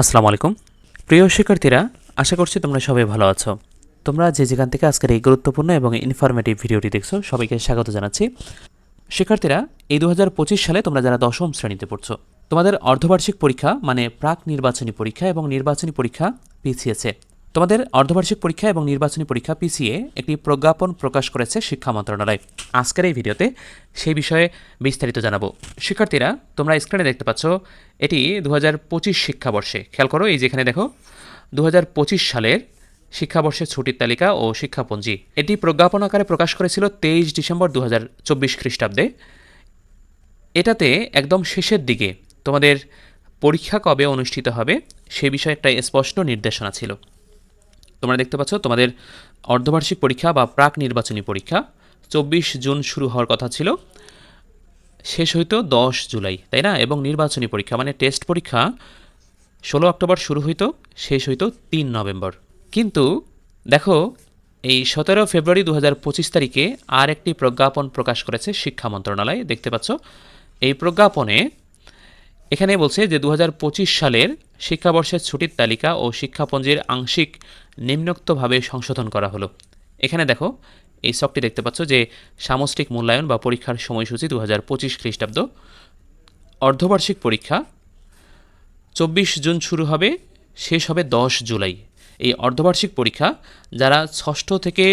আসসালামু আলাইকুম। প্রিয় শিক্ষার্থীরা, আশা করছি তোমরা সবাই ভালো আছো। তোমরা যে যেখান থেকে আজকের এই গুরুত্বপূর্ণ এবং ইনফরমেটিভ ভিডিওটি দেখছ, সবাইকে স্বাগত জানাচ্ছি। শিক্ষার্থীরা, এই দু হাজার পঁচিশ সালে তোমরা যারা দশম শ্রেণীতে পড়ছো, তোমাদের অর্ধবার্ষিক পরীক্ষা মানে প্রাক নির্বাচনী পরীক্ষা এবং নির্বাচনী পরীক্ষা পিছিয়েছে। তোমাদের অর্ধবার্ষিক পরীক্ষা এবং নির্বাচনী পরীক্ষা পিছিয়ে একটি প্রজ্ঞাপন প্রকাশ করেছে শিক্ষা মন্ত্রণালয়। আজকের এই ভিডিওতে সেই বিষয়ে বিস্তারিত জানাব। শিক্ষার্থীরা, তোমরা স্ক্রিনে দেখতে পাচ্ছ, এটি দু হাজার পঁচিশ শিক্ষাবর্ষে। খেয়াল করো, এই যেখানে দেখো দু হাজার পঁচিশ সালের শিক্ষাবর্ষের ছুটির তালিকা ও শিক্ষাপঞ্জি। এটি প্রজ্ঞাপন আকারে প্রকাশ করেছিল তেইশ ডিসেম্বর দু হাজার চব্বিশ খ্রিস্টাব্দে। এটাতে একদম শেষের দিকে তোমাদের পরীক্ষা কবে অনুষ্ঠিত হবে, সে বিষয়ে একটা স্পষ্ট নির্দেশনা ছিল। তোমরা দেখতে পাচ্ছ, তোমাদের অর্ধবার্ষিক পরীক্ষা বা প্রাক নির্বাচনী পরীক্ষা চব্বিশ জুন শুরু হওয়ার কথা ছিল। শেষ হইতো দশ জুলাই, তাই না? এবং নির্বাচনী পরীক্ষা মানে টেস্ট পরীক্ষা ষোলো অক্টোবর শুরু হইতো, শেষ হইতো তিন নভেম্বর। কিন্তু দেখো, এই সতেরো ফেব্রুয়ারি দু হাজার পঁচিশ তারিখে আর একটি প্রজ্ঞাপন প্রকাশ করেছে শিক্ষা মন্ত্রণালয়। দেখতে পাচ্ছ, এই প্রজ্ঞাপনে এখানে বলছে যে দু হাজার পঁচিশ সালের শিক্ষাবর্ষের ছুটির তালিকা ও শিক্ষাপঞ্জির আংশিক নিম্নোক্তভাবে সংশোধন করা হলো। এখানে দেখো, এই শকটি দেখতে পাচ্ছ যে সামষ্টিক মূল্যায়ন বা পরীক্ষার সময়সূচি দু হাজার পঁচিশ খ্রিস্টাব্দ। অর্ধবার্ষিক পরীক্ষা চব্বিশ জুন শুরু হবে, শেষ হবে দশ জুলাই। এই অর্ধবার্ষিক পরীক্ষা যারা ষষ্ঠ থেকে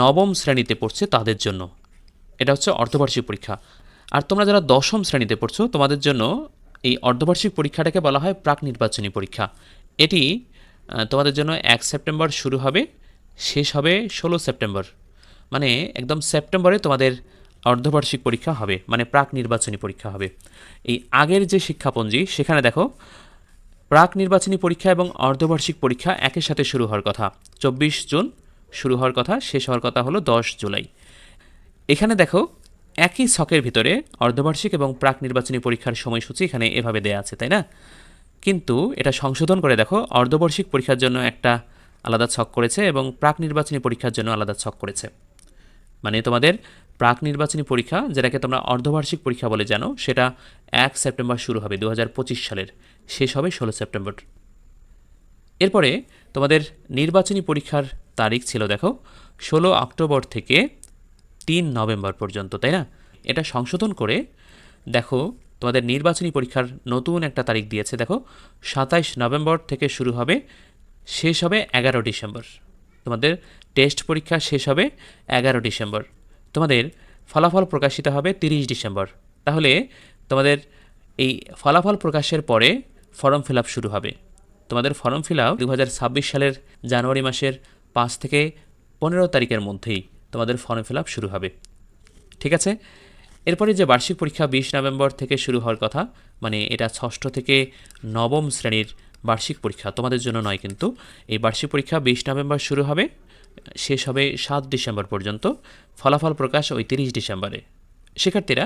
নবম শ্রেণীতে পড়ছে তাদের জন্য। এটা হচ্ছে অর্ধবার্ষিক পরীক্ষা। আর তোমরা যারা দশম শ্রেণীতে পড়ছো তোমাদের জন্য এই অর্ধবার্ষিক পরীক্ষাটাকে বলা হয় প্রাক নির্বাচনী পরীক্ষা। এটি তোমাদের জন্য এক সেপ্টেম্বর শুরু হবে, শেষ হবে ষোলো সেপ্টেম্বর। মানে একদম সেপ্টেম্বরে তোমাদের অর্ধবার্ষিক পরীক্ষা হবে মানে প্রাক নির্বাচনী পরীক্ষা হবে। এই আগের যে শিক্ষাপঞ্জি, সেখানে দেখো, প্রাক নির্বাচনী পরীক্ষা এবং অর্ধবার্ষিক পরীক্ষা একই সাথে শুরু হওয়ার কথা। চব্বিশ জুন শুরু হওয়ার কথা, শেষ হওয়ার কথা হলো দশ জুলাই। এখানে দেখো একই ছকের ভিতরে অর্ধবার্ষিক এবং প্রাক নির্বাচনী পরীক্ষার সময়সূচি এখানে এভাবে দেয়া আছে, তাই না? কিন্তু এটা সংশোধন করে দেখো, অর্ধবার্ষিক পরীক্ষার জন্য একটা আলাদা ছক করেছে এবং প্রাক নির্বাচনী পরীক্ষার জন্য আলাদা ছক করেছে। মানে তোমাদের প্রাক নির্বাচনী পরীক্ষা, যেটাকে তোমরা অর্ধবার্ষিক পরীক্ষা বলে জানো, সেটা এক সেপ্টেম্বর শুরু হবে দু হাজার পঁচিশ সালের। শেষ হবে ষোলো সেপ্টেম্বর। এরপরে তোমাদের নির্বাচনী পরীক্ষার তারিখ ছিল, দেখো, ষোলো অক্টোবর থেকে তিন নভেম্বর পর্যন্ত, তাই না? এটা সংশোধন করে, দেখো, তোমাদের নির্বাচনী পরীক্ষার নতুন একটা তারিখ দিয়েছে, দেখো, সাতাইশ নভেম্বর থেকে শুরু হবে, শেষ হবে এগারো ডিসেম্বর। তোমাদের টেস্ট পরীক্ষা শেষ হবে এগারো ডিসেম্বর। তোমাদের ফলাফল প্রকাশিত হবে তিরিশ ডিসেম্বর। তাহলে তোমাদের এই ফলাফল প্রকাশের পরে ফর্ম ফিল শুরু হবে। তোমাদের ফর্ম ফিল আপ দু হাজার ছাব্বিশ সালের জানুয়ারি মাসের পাঁচ থেকে পনেরো তারিখের মধ্যেই তোমাদের ফর্ম ফিল শুরু হবে। ঠিক আছে? এরপরে যে বার্ষিক পরীক্ষা বিশ নভেম্বর থেকে শুরু হওয়ার কথা মানে এটা ষষ্ঠ থেকে নবম শ্রেণির বার্ষিক পরীক্ষা, তোমাদের জন্য নয় কিন্তু। এই বার্ষিক পরীক্ষা বিশ নভেম্বর শুরু হবে, শেষ হবে সাত ডিসেম্বর পর্যন্ত, ফলাফল প্রকাশ ওই তিরিশ ডিসেম্বরে। শিক্ষার্থীরা,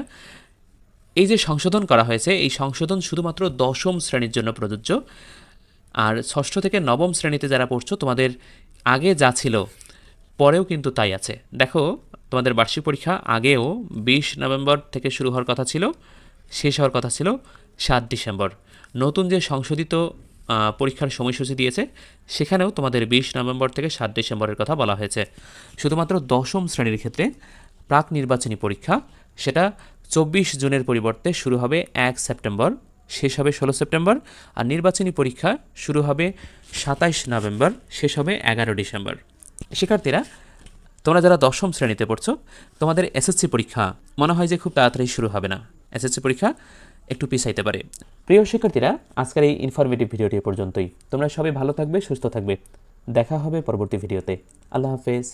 এই যে সংশোধন করা হয়েছে, এই সংশোধন শুধুমাত্র দশম শ্রেণির জন্য প্রযোজ্য। আর ষষ্ঠ থেকে নবম শ্রেণীতে যারা পড়ছো, তোমাদের আগে যা ছিল পরেও কিন্তু তাই আছে। দেখো, তোমাদের বার্ষিক পরীক্ষা আগেও বিশ নভেম্বর থেকে শুরু হওয়ার কথা ছিল, শেষ হওয়ার কথা ছিল সাত ডিসেম্বর। নতুন যে সংশোধিত পরীক্ষার সময়সূচি দিয়েছে, সেখানেও তোমাদের বিশ নভেম্বর থেকে সাত ডিসেম্বরের কথা বলা হয়েছে। শুধুমাত্র দশম শ্রেণির ক্ষেত্রে প্রাক নির্বাচনী পরীক্ষা, সেটা চব্বিশ জুনের পরিবর্তে শুরু হবে এক সেপ্টেম্বর, শেষ হবে ষোলো সেপ্টেম্বর, আর নির্বাচনী পরীক্ষা শুরু হবে সাতাইশ নভেম্বর, শেষ হবে এগারো ডিসেম্বর। শিক্ষার্থীরা, তোমরা যারা দশম শ্রেণীতে পড়ছো, তোমাদের এসএসসি পরীক্ষা মনে হয় যে খুব তাড়াতাড়ি শুরু হবে না। এসএসসি পরীক্ষা একটু পিছাইতে পারে। প্রিয় শিক্ষার্থীরা, আজকের এই ইনফরমেটিভ ভিডিওটি পর্যন্তই। তোমরা সবাই ভালো থাকবে, সুস্থ থাকবে। দেখা হবে পরবর্তী ভিডিওতে। আল্লাহ হাফেজ।